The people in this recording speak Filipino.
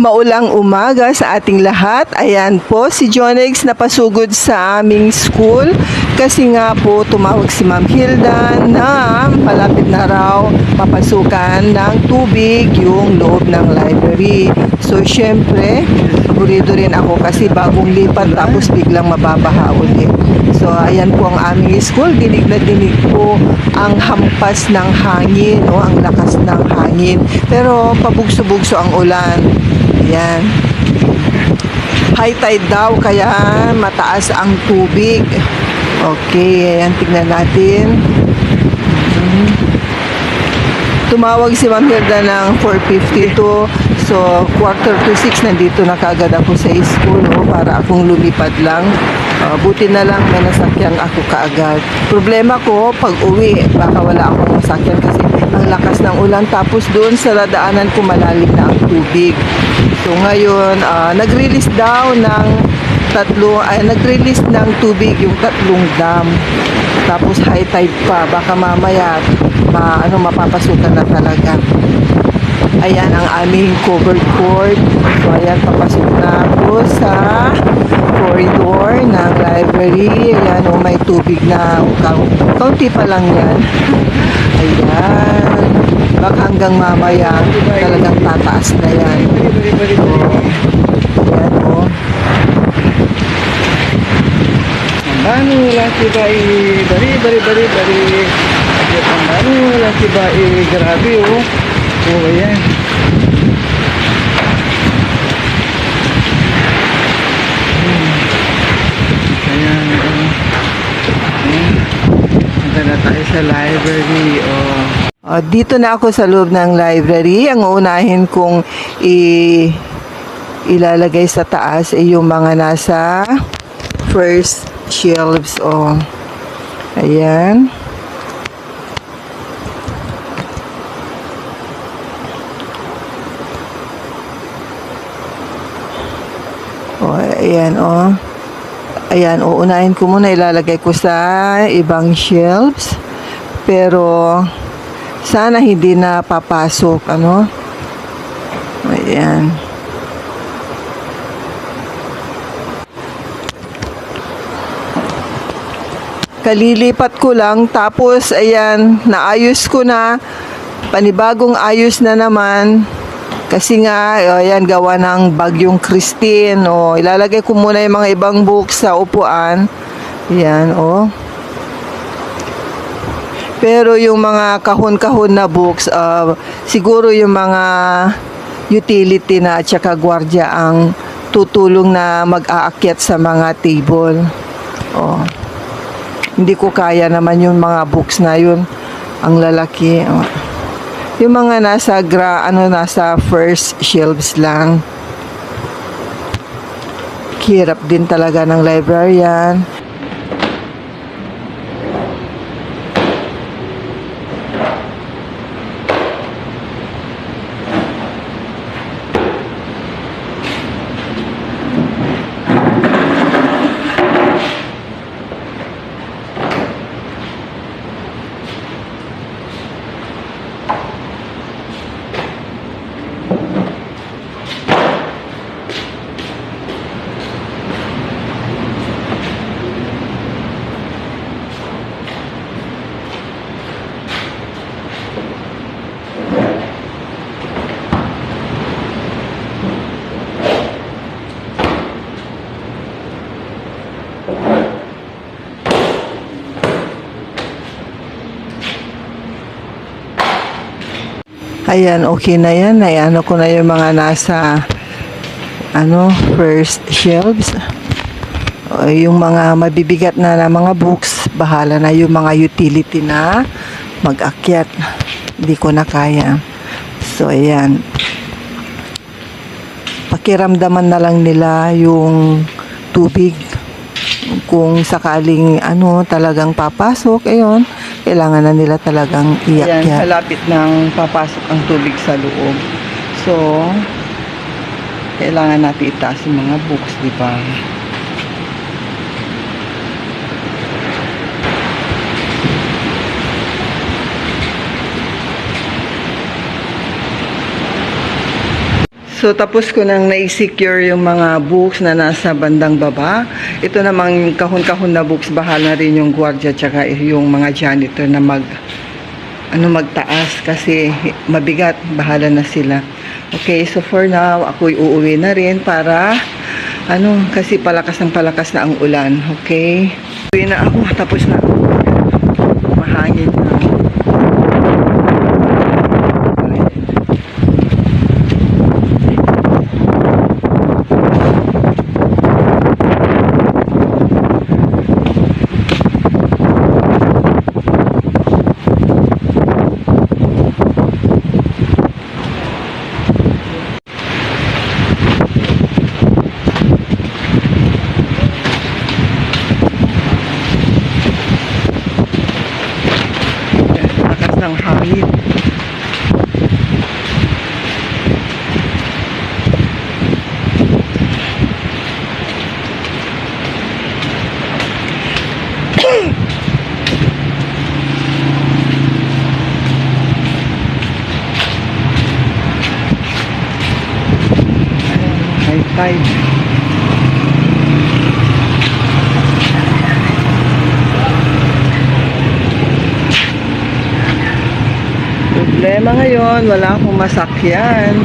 Maulang umaga sa ating lahat. Ayan po, si Jonex napasugod sa aming school kasi nga po tumawag si Ma'am Hilda na malapit na raw papasukan ng tubig yung loob ng library. So, syempre, paborito rin ako kasi bagong lipat tapos biglang mababaha ulit. So, ayan po ang aming school. Dinig na dinig po ang hampas ng hangin, no? ang lakas ng hangin. Pero pabugso-bugso ang ulan. Ayan. High tide daw, kaya mataas ang tubig. Okay, ayan, tignan natin. Mhm. Tumawag si Ma'am Hilda ng 4.52. So, quarter to 6, nandito na kagad ako sa school no, para akong lumipad lang. Ah, buti na lang may nasakyan ako kaagad. Problema ko, pag uwi, baka wala akong masakyan kasi ang lakas ng ulan. Tapos doon sa dadaanan ko malalim na ang tubig. So ngayon, ah, nag-release daw ng tatlo, ay nag-release ng tubig yung tatlong dam. Tapos high tide pa, baka mamaya ma, ano, mapapasukan na talaga. Ayan ang aming covered court. So ayan, papasok na ako sa corridor ng library. Ayan, oh, may tubig na. Ka- Kaunti pa lang yan. Ayan. Hanggang mamaya talagang tataas na yan. Ayan, oh. Banu laki bayi bari bari bari bari Ang banu laki bayi grabe oh. Oh ayan. Hmm. Ayan oh. Ayan. Punta na tayo sa library oh. Ah, dito na ako sa loob ng library. Ang uunahin kong i ilalagay sa taas ay yung mga nasa first shelves. Oh. Ayan. Oh, ayan, oh. Ayan, uunahin ko muna ilalagay ko sa ibang shelves. Pero sana hindi na papasok, ano? Ayan. Kalilipat ko lang tapos ayan, naayos ko na. Panibagong ayos na naman. Kasi nga, ayan, gawa ng bagyong Christine. O, ilalagay ko muna yung mga ibang books sa upuan. Ayan, o. Pero yung mga kahon-kahon na books, ah, siguro yung mga utility na at saka gwardiya ang tutulong na mag-aakyat sa mga table. Oh. Hindi ko kaya naman yung mga books na yun. Ang lalaki. Oh. Yung mga nasa gra, ano nasa first shelves lang. Hirap din talaga ng librarian. Ayan, okay na yan. Ay, ano ko na yung mga nasa ano, first shelves. Yung mga mabibigat na na mga books, bahala na yung mga utility na mag-akyat. Hindi ko na kaya. So, ayan. Pakiramdaman na lang nila yung tubig. Kung sakaling ano, talagang papasok, ayun, kailangan na nila talagang Ayan, iyakyat. malapit nang papasok ang tubig sa loob. So, kailangan natin itaas yung mga books, di ba? So tapos ko nang na-secure yung mga books na nasa bandang baba. Ito namang kahon-kahon na books, bahala rin yung gwardiya tsaka yung mga janitor na mag ano magtaas kasi mabigat, bahala na sila. Okay, so for now, ako'y uuwi na rin para ano, kasi palakas ng palakas na ang ulan. Okay? Uwi na ako, tapos na ako. Mahangin na. Lakas ng hangin. Tide. Problema ngayon, wala akong masakyan.